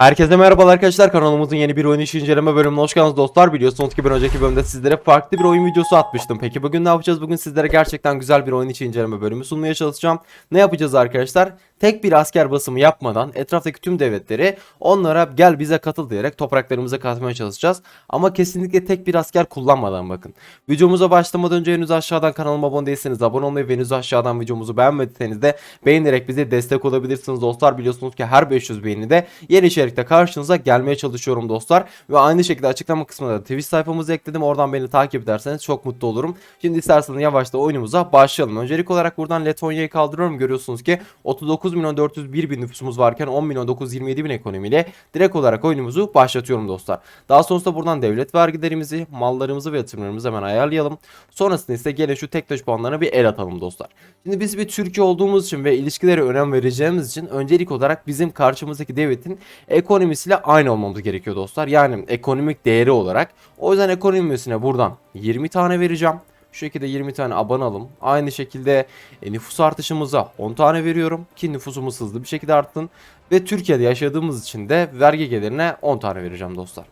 Herkese merhabalar arkadaşlar. Kanalımızın yeni bir oyun işi inceleme bölümüne hoş geldiniz dostlar. Biliyorsunuz ki ben önceki bölümde sizlere farklı bir oyun videosu atmıştım. Peki bugün ne yapacağız? Bugün sizlere gerçekten güzel bir oyun içi inceleme bölümü sunmaya çalışacağım. Ne yapacağız arkadaşlar tek bir asker basımı yapmadan etraftaki tüm devletleri onlara gel bize katıl diyerek topraklarımıza katmaya çalışacağız Ama kesinlikle tek bir asker kullanmadan bakın Videomuza başlamadan önce henüz aşağıdan kanalıma abone değilseniz abone olmayı ve henüz aşağıdan videomuzu beğenmediyseniz de beğenerek bize destek olabilirsiniz dostlar biliyorsunuz ki her 500 beğeni de yeni içerikte karşınıza gelmeye çalışıyorum dostlar. Ve aynı şekilde açıklama kısmına da Twitch sayfamızı ekledim. Oradan beni takip ederseniz çok mutlu olurum. Şimdi isterseniz yavaşta oyunumuza başlayalım. Öncelik olarak buradan Letonya'yı kaldırıyorum. Görüyorsunuz ki 39 milyon 401 bin nüfusumuz varken 10 milyon 927 bin ekonomiyle direkt olarak oyunumuzu başlatıyorum dostlar. Daha sonrasında buradan devlet vergilerimizi, mallarımızı ve yatırımlarımızı hemen ayarlayalım. Sonrasında ise gelin şu tek taş puanlarına bir el atalım dostlar. Şimdi biz bir Türkiye olduğumuz için ve ilişkilere önem vereceğimiz için öncelik olarak bizim karşımızdaki devletin ekonomisiyle aynı olmamız gerekiyor dostlar. Yani ekonomik değeri olarak. O yüzden ekonomisine buradan 20 tane vereceğim. Şu şekilde 20 tane abanalım. Aynı şekilde e, nüfus artışımıza 10 tane veriyorum ki nüfusumuz hızlı bir şekilde artsın. Ve Türkiye'de yaşadığımız için de vergi gelirine 10 tane vereceğim dostlar.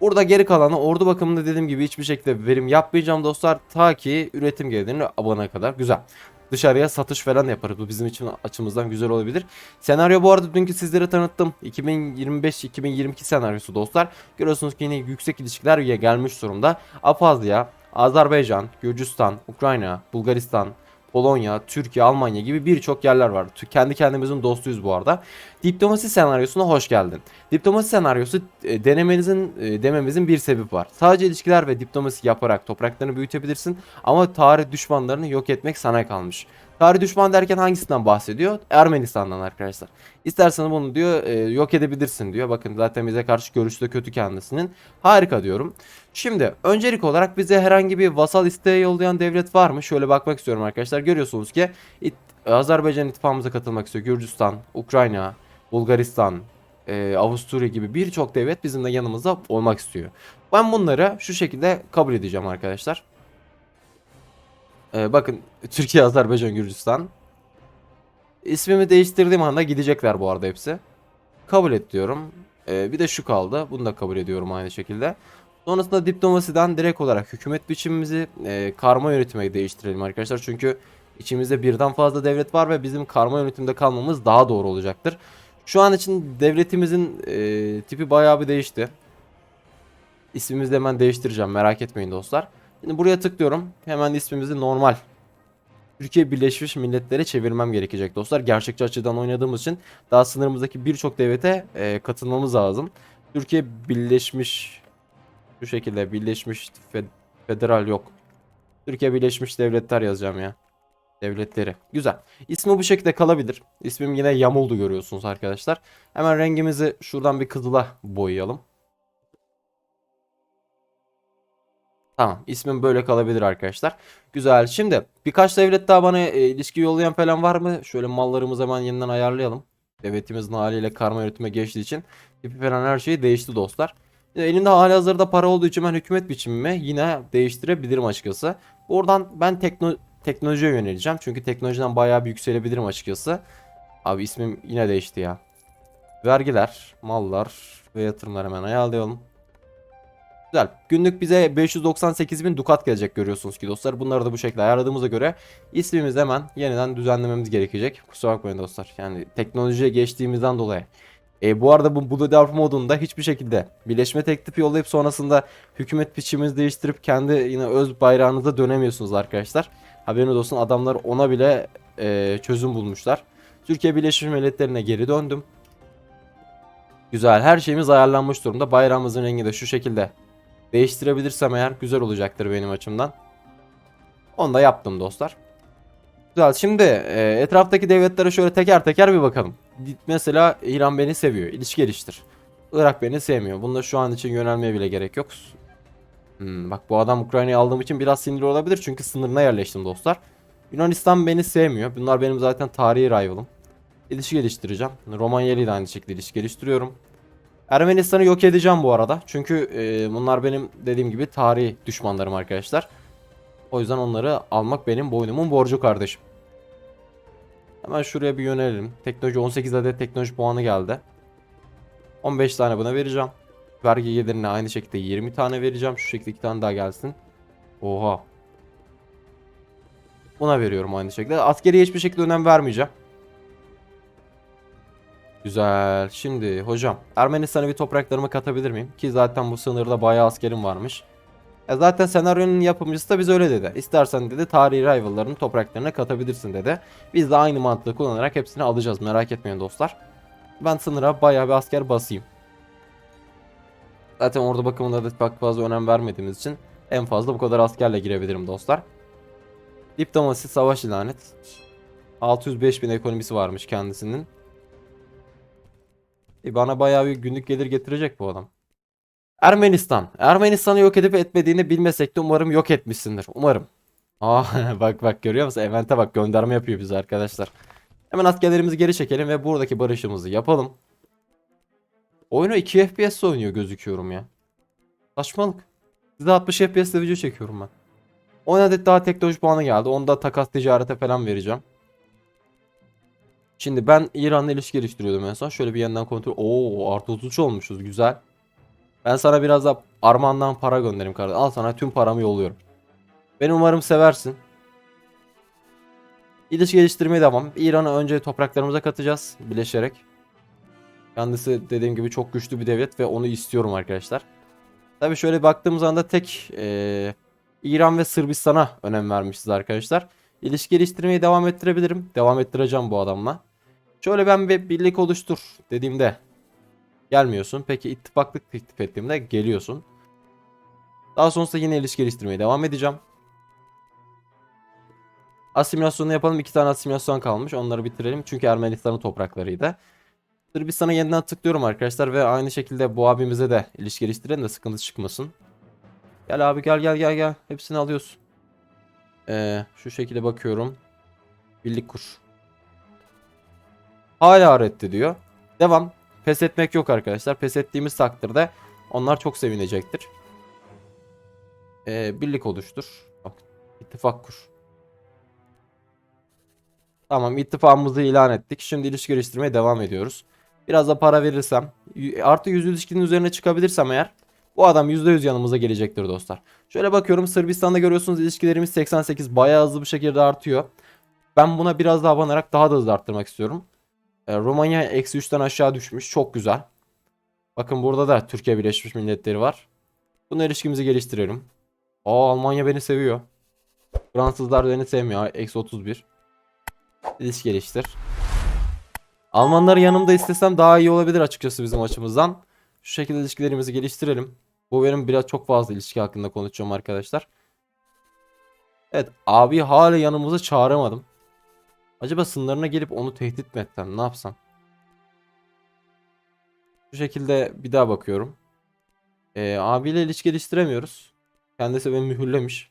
Burada geri kalanı ordu bakımında dediğim gibi hiçbir şekilde verim yapmayacağım dostlar. Ta ki üretim gelirine abana kadar. Güzel. Dışarıya satış falan yaparız. Bu bizim için açımızdan güzel olabilir. Senaryo bu arada dünkü sizlere tanıttım. 2025-2022 senaryosu dostlar. Görüyorsunuz ki yine yüksek ilişkiler gelmiş durumda. Apazya, Azerbaycan, Gürcistan, Ukrayna, Bulgaristan, Polonya, Türkiye, Almanya gibi birçok yerler var. Kendi kendimizin dostuyuz bu arada. Diplomasi senaryosuna hoş geldin. Diplomasi senaryosu e, denemenizin e, dememizin bir sebebi var. Sadece ilişkiler ve diplomasi yaparak topraklarını büyütebilirsin ama tarih düşmanlarını yok etmek sana kalmış. Tarih düşman derken hangisinden bahsediyor? Ermenistan'dan arkadaşlar. İstersen bunu diyor e, yok edebilirsin diyor. Bakın zaten bize karşı görüşü de kötü kendisinin. Harika diyorum. Şimdi öncelik olarak bize herhangi bir vasal isteği yollayan devlet var mı? Şöyle bakmak istiyorum arkadaşlar. Görüyorsunuz ki it- Azerbaycan ittifakımıza katılmak istiyor. Gürcistan, Ukrayna, Bulgaristan, e, Avusturya gibi birçok devlet bizim de yanımızda olmak istiyor. Ben bunları şu şekilde kabul edeceğim arkadaşlar. E, bakın Türkiye, Azerbaycan, Gürcistan. İsmimi değiştirdiğim anda gidecekler bu arada hepsi. Kabul et diyorum. E, bir de şu kaldı. Bunu da kabul ediyorum aynı şekilde. Sonrasında diplomasiden direkt olarak hükümet biçimimizi e, karma yönetime değiştirelim arkadaşlar. Çünkü içimizde birden fazla devlet var ve bizim karma yönetimde kalmamız daha doğru olacaktır. Şu an için devletimizin e, tipi bayağı bir değişti. İsmimizi de hemen değiştireceğim merak etmeyin dostlar. Şimdi buraya tıklıyorum. Hemen ismimizi normal Türkiye Birleşmiş Milletler'e çevirmem gerekecek dostlar. Gerçekçi açıdan oynadığımız için daha sınırımızdaki birçok devlete e, katılmamız lazım. Türkiye Birleşmiş şu şekilde Birleşmiş Fe- Federal yok. Türkiye Birleşmiş Devletler yazacağım ya. Devletleri. Güzel. İsmi bu şekilde kalabilir. İsmim yine yamuldu görüyorsunuz arkadaşlar. Hemen rengimizi şuradan bir kızıla boyayalım. Tamam. ismim böyle kalabilir arkadaşlar. Güzel. Şimdi birkaç devlet daha bana e, ilişki yollayan falan var mı? Şöyle mallarımızı hemen yeniden ayarlayalım. Devletimizin haliyle karma yönetime geçtiği için tipi falan her şey değişti dostlar. E, Elimde hali hazırda para olduğu için ben hükümet biçimimi yine değiştirebilirim açıkçası. Buradan ben tekno teknolojiye yöneleceğim. Çünkü teknolojiden bayağı bir yükselebilirim açıkçası. Abi ismim yine değişti ya. Vergiler, mallar ve yatırımlar hemen ayarlayalım. Güzel. Günlük bize 598 bin dukat gelecek görüyorsunuz ki dostlar. Bunları da bu şekilde ayarladığımıza göre ismimizi hemen yeniden düzenlememiz gerekecek. Kusura bakmayın dostlar. Yani teknolojiye geçtiğimizden dolayı. E, bu arada bu Blue Dwarf modunda hiçbir şekilde birleşme teklifi yollayıp sonrasında hükümet biçiminizi değiştirip kendi yine öz bayrağınıza dönemiyorsunuz arkadaşlar. Haberiniz olsun adamlar ona bile e, çözüm bulmuşlar. Türkiye Birleşmiş Milletlerine geri döndüm. Güzel her şeyimiz ayarlanmış durumda. Bayrağımızın rengi de şu şekilde değiştirebilirsem eğer güzel olacaktır benim açımdan. Onu da yaptım dostlar. Güzel. Şimdi e, etraftaki devletlere şöyle teker teker bir bakalım. Mesela İran beni seviyor. İlişki geliştir. Irak beni sevmiyor. Bunda şu an için yönelmeye bile gerek yok. Hmm, bak bu adam Ukrayna'yı aldığım için biraz sinirli olabilir. Çünkü sınırına yerleştim dostlar. Yunanistan beni sevmiyor. Bunlar benim zaten tarihi rivalım. İlişki geliştireceğim. Romanya ile aynı şekilde ilişki geliştiriyorum. Ermenistan'ı yok edeceğim bu arada. Çünkü e, bunlar benim dediğim gibi tarihi düşmanlarım arkadaşlar. O yüzden onları almak benim boynumun borcu kardeşim. Hemen şuraya bir yönelelim. Teknoloji 18 adet teknoloji puanı geldi. 15 tane buna vereceğim. Vergi gelirine aynı şekilde 20 tane vereceğim. Şu şekilde 2 tane daha gelsin. Oha. Buna veriyorum aynı şekilde. Askeriye hiçbir şekilde önem vermeyeceğim. Güzel. Şimdi hocam Ermenistan'a bir topraklarımı katabilir miyim? Ki zaten bu sınırda bayağı askerim varmış. Ya zaten senaryonun yapımcısı da bize öyle dedi. İstersen dedi tarihi rival'ların topraklarına katabilirsin dedi. Biz de aynı mantığı kullanarak hepsini alacağız merak etmeyin dostlar. Ben sınıra bayağı bir asker basayım. Zaten orada bakımında da pek fazla önem vermediğimiz için en fazla bu kadar askerle girebilirim dostlar. Diplomasi savaş ilan et. 605 bin ekonomisi varmış kendisinin. E bana bayağı bir günlük gelir getirecek bu adam. Ermenistan. Ermenistan'ı yok edip etmediğini bilmesek de umarım yok etmişsindir. Umarım. Aa bak bak görüyor musun? Event'e bak gönderme yapıyor bize arkadaşlar. Hemen askerlerimizi geri çekelim ve buradaki barışımızı yapalım. Oyunu 2 FPS oynuyor gözüküyorum ya. Saçmalık. Size 60 FPS'de video çekiyorum ben. 10 adet daha teknoloji puanı geldi. Onu da takas ticarete falan vereceğim. Şimdi ben İran'la ilişki geliştiriyordum en son. Şöyle bir yandan kontrol. Oo artı 33 olmuşuz. Güzel. Ben sana biraz da Armağan'dan para göndereyim kardeşim. Al sana tüm paramı yolluyorum. Beni umarım seversin. İlişki geliştirmeye devam. İran'ı önce topraklarımıza katacağız birleşerek. Kendisi dediğim gibi çok güçlü bir devlet ve onu istiyorum arkadaşlar. Tabii şöyle baktığımız anda tek eee, İran ve Sırbistan'a önem vermişiz arkadaşlar. İlişki geliştirmeyi devam ettirebilirim. Devam ettireceğim bu adamla. Şöyle ben bir birlik oluştur dediğimde gelmiyorsun. Peki ittifaklık teklif ettiğimde geliyorsun. Daha sonrasında yine ilişki geliştirmeye devam edeceğim. Asimilasyonu yapalım. İki tane asimilasyon kalmış. Onları bitirelim. Çünkü Ermenistan'ın topraklarıydı. Sırbistan'a yeniden tıklıyorum arkadaşlar ve aynı şekilde bu abimize de ilişki geliştirelim de sıkıntı çıkmasın. Gel abi gel gel gel gel. Hepsini alıyorsun. Ee, şu şekilde bakıyorum. Birlik kur. Hala reddediyor. Devam. Pes etmek yok arkadaşlar. Pes ettiğimiz takdirde onlar çok sevinecektir. Ee, birlik oluştur. Bak, ittifak kur. Tamam ittifakımızı ilan ettik. Şimdi ilişki geliştirmeye devam ediyoruz. Biraz da para verirsem artı yüz ilişkinin üzerine çıkabilirsem eğer bu adam %100 yanımıza gelecektir dostlar. Şöyle bakıyorum Sırbistan'da görüyorsunuz ilişkilerimiz 88 bayağı hızlı bir şekilde artıyor. Ben buna biraz daha banarak daha da hızlı arttırmak istiyorum. E, Romanya eksi 3'ten aşağı düşmüş. Çok güzel. Bakın burada da Türkiye Birleşmiş Milletleri var. Bununla ilişkimizi geliştirelim. Aa Almanya beni seviyor. Fransızlar beni sevmiyor. Eksi 31. İlişki geliştir. Almanları yanımda istesem daha iyi olabilir açıkçası bizim açımızdan. Şu şekilde ilişkilerimizi geliştirelim. Bu benim biraz çok fazla ilişki hakkında konuşacağım arkadaşlar. Evet abi hala yanımıza çağıramadım. Acaba sınırlarına gelip onu tehdit mi etsem ne yapsam? Bu şekilde bir daha bakıyorum. Ee, abiyle ilişki geliştiremiyoruz. Kendisi beni mühürlemiş.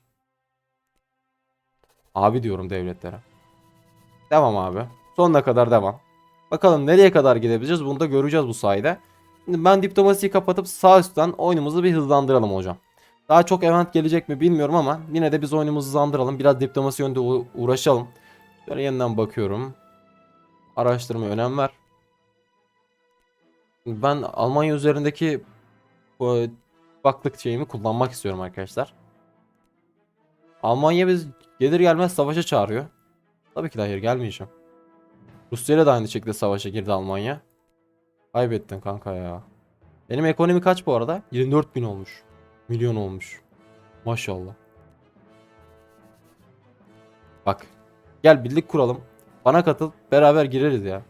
Abi diyorum devletlere. Devam abi. Sonuna kadar devam. Bakalım nereye kadar gidebileceğiz bunu da göreceğiz bu sayede. Şimdi ben diplomasiyi kapatıp sağ üstten oyunumuzu bir hızlandıralım hocam. Daha çok event gelecek mi bilmiyorum ama yine de biz oyunumuzu hızlandıralım. Biraz diplomasi yönde uğraşalım. Şöyle yeniden bakıyorum. Araştırmaya önem ver. Ben Almanya üzerindeki bu baklık şeyimi kullanmak istiyorum arkadaşlar. Almanya biz gelir gelmez savaşa çağırıyor. Tabii ki de hayır gelmeyeceğim. Rusya ile de aynı şekilde savaşa girdi Almanya. Kaybettin kanka ya. Benim ekonomi kaç bu arada? 24 bin olmuş. Milyon olmuş. Maşallah. Bak. Gel birlik kuralım. Bana katıl. Beraber gireriz ya.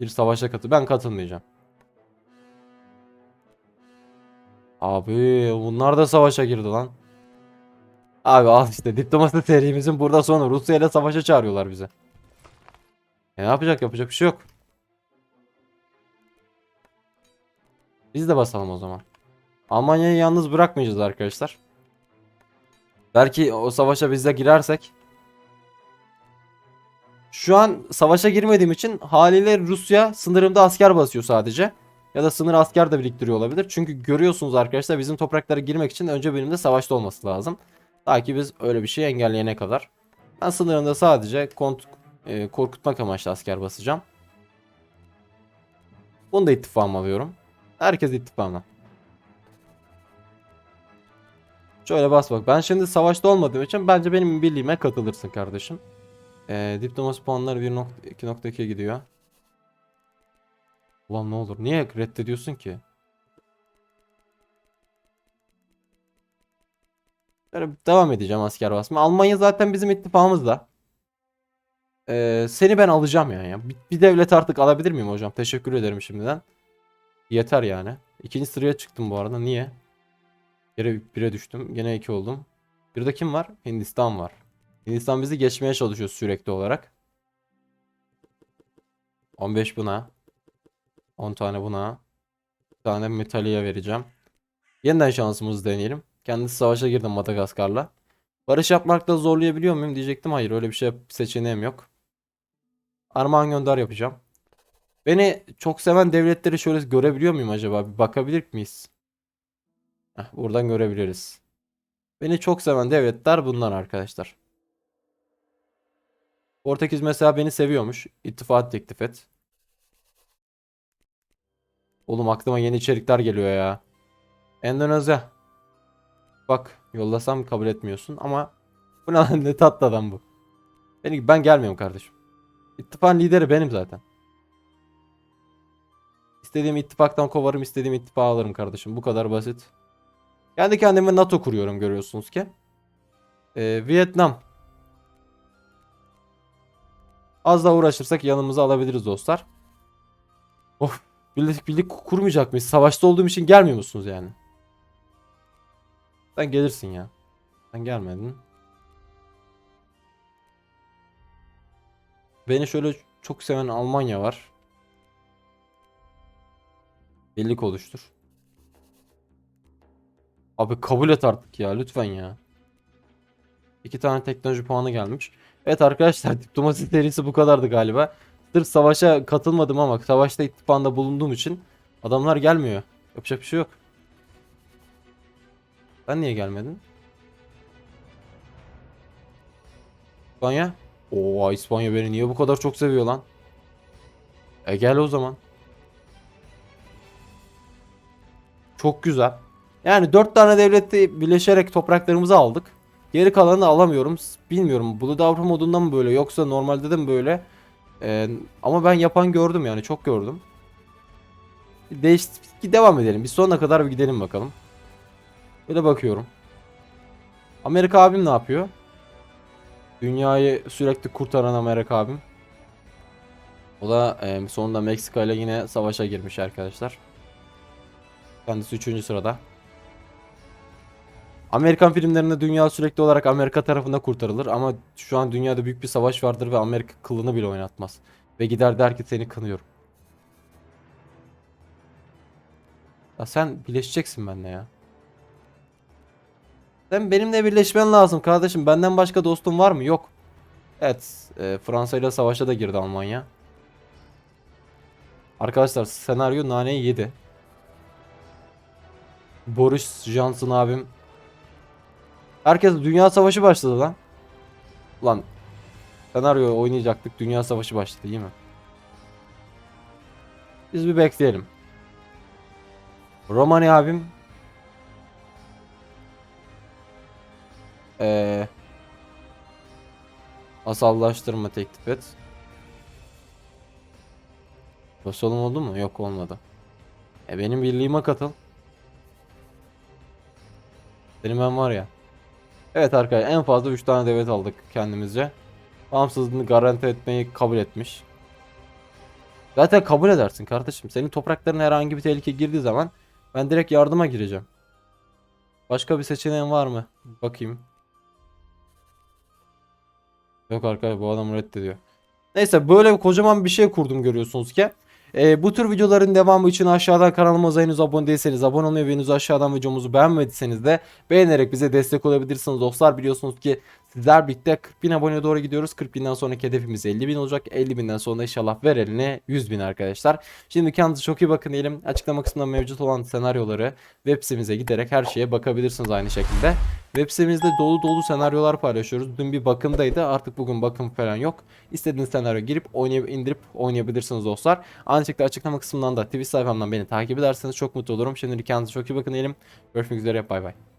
Bir savaşa katıl. Ben katılmayacağım. Abi bunlar da savaşa girdi lan. Abi al işte diplomasi serimizin burada sonu. Rusya ile savaşa çağırıyorlar bize. E ne yapacak yapacak bir şey yok. Biz de basalım o zaman. Almanya'yı yalnız bırakmayacağız arkadaşlar. Belki o savaşa biz de girersek. Şu an savaşa girmediğim için haliyle Rusya sınırımda asker basıyor sadece. Ya da sınır asker de biriktiriyor olabilir. Çünkü görüyorsunuz arkadaşlar bizim topraklara girmek için önce benim de savaşta olması lazım. Ta ki biz öyle bir şey engelleyene kadar. Ben sınırında sadece kont e, korkutmak amaçlı asker basacağım. Bunu da ittifakıma alıyorum. Herkes ittifakıma. Şöyle bas bak. Ben şimdi savaşta olmadığım için bence benim birliğime katılırsın kardeşim. Ee, diplomasi puanları 1.2.2 gidiyor. Ulan ne olur. Niye reddediyorsun ki? Devam edeceğim asker basma. Almanya zaten bizim ittifakımızda. Ee, seni ben alacağım yani. ya. Bir, bir devlet artık alabilir miyim hocam? Teşekkür ederim şimdiden. Yeter yani. İkinci sıraya çıktım bu arada. Niye? Yere 1'e düştüm. Gene 2 oldum. Bir kim var? Hindistan var. Hindistan bizi geçmeye çalışıyor sürekli olarak. 15 buna. 10 tane buna. Bir tane Metali'ye vereceğim. Yeniden şansımızı deneyelim. Kendisi savaşa girdim Madagaskar'la. Barış yapmakta zorlayabiliyor muyum diyecektim. Hayır öyle bir şey seçeneğim yok. Armağan gönder yapacağım. Beni çok seven devletleri şöyle görebiliyor muyum acaba? Bir bakabilir miyiz? Buradan görebiliriz. Beni çok seven devletler bunlar arkadaşlar. Portekiz mesela beni seviyormuş. İttifak teklif et. Oğlum aklıma yeni içerikler geliyor ya. Endonezya. Bak yollasam kabul etmiyorsun ama bu ne tatlı adam bu. Beni, ben gelmiyorum kardeşim. İttifakın lideri benim zaten. İstediğim ittifaktan kovarım, istediğim ittifağı alırım kardeşim. Bu kadar basit. Kendi kendime NATO kuruyorum görüyorsunuz ki. Ee, Vietnam. Az daha uğraşırsak yanımıza alabiliriz dostlar. Of, birlik birlik kurmayacak mıyız? Savaşta olduğum için gelmiyor musunuz yani? Sen gelirsin ya. Sen gelmedin. Beni şöyle çok seven Almanya var. Birlik oluştur. Abi kabul et artık ya lütfen ya. İki tane teknoloji puanı gelmiş. Evet arkadaşlar diplomasi serisi bu kadardı galiba. Sırf savaşa katılmadım ama savaşta ittifakında bulunduğum için adamlar gelmiyor. Yapacak bir şey yok. Sen niye gelmedin? İspanya? Oo İspanya beni niye bu kadar çok seviyor lan? E gel o zaman. Çok güzel. Yani dört tane devleti birleşerek topraklarımızı aldık. Geri kalanını alamıyorum. Bilmiyorum. Blue Davra modunda mı böyle yoksa normalde de mi böyle? Ee, ama ben yapan gördüm yani çok gördüm. Değiş devam edelim. Bir sonuna kadar bir gidelim bakalım. Böyle bakıyorum. Amerika abim ne yapıyor? Dünyayı sürekli kurtaran Amerika abim. O da e, sonunda Meksika ile yine savaşa girmiş arkadaşlar. Kendisi 3. sırada. Amerikan filmlerinde dünya sürekli olarak Amerika tarafında kurtarılır ama şu an dünyada büyük bir savaş vardır ve Amerika kılını bile oynatmaz. Ve gider der ki seni kınıyorum. Ya sen birleşeceksin benimle ya. Sen benimle birleşmen lazım kardeşim. Benden başka dostum var mı? Yok. Evet. E, Fransa ile savaşa da girdi Almanya. Arkadaşlar senaryo naneyi yedi. Boris Johnson abim. Herkes dünya savaşı başladı lan. Lan. Senaryo oynayacaktık. Dünya savaşı başladı değil mi? Biz bir bekleyelim. Romani abim. Ee, asallaştırma teklif et. Basalım oldu mu? Yok olmadı. E benim birliğime katıl. Benim ben var ya. Evet arkadaşlar en fazla 3 tane devlet aldık kendimizce. Bağımsızlığını garanti etmeyi kabul etmiş. Zaten kabul edersin kardeşim. Senin topraklarına herhangi bir tehlike girdiği zaman ben direkt yardıma gireceğim. Başka bir seçeneğin var mı? Bakayım. Yok arkadaşlar bu adam reddediyor. Neyse böyle kocaman bir şey kurdum görüyorsunuz ki. Ee, bu tür videoların devamı için aşağıdan kanalımıza henüz abone değilseniz abone olmayı ve henüz aşağıdan videomuzu beğenmediyseniz de beğenerek bize destek olabilirsiniz dostlar. Biliyorsunuz ki Sizler birlikte 40 bin aboneye doğru gidiyoruz. 40 binden sonraki hedefimiz 50 bin olacak. 50 binden sonra inşallah ver eline 100 bin arkadaşlar. Şimdi kendinize çok iyi bakın diyelim. Açıklama kısmında mevcut olan senaryoları web sitemize giderek her şeye bakabilirsiniz aynı şekilde. Web sitemizde dolu dolu senaryolar paylaşıyoruz. Dün bir bakımdaydı. Artık bugün bakım falan yok. İstediğiniz senaryo girip oynayıp indirip oynayabilirsiniz dostlar. Aynı şekilde açıklama kısmından da Twitch sayfamdan beni takip ederseniz çok mutlu olurum. Şimdilik kendinize çok iyi bakın diyelim. Görüşmek üzere. Bay bay.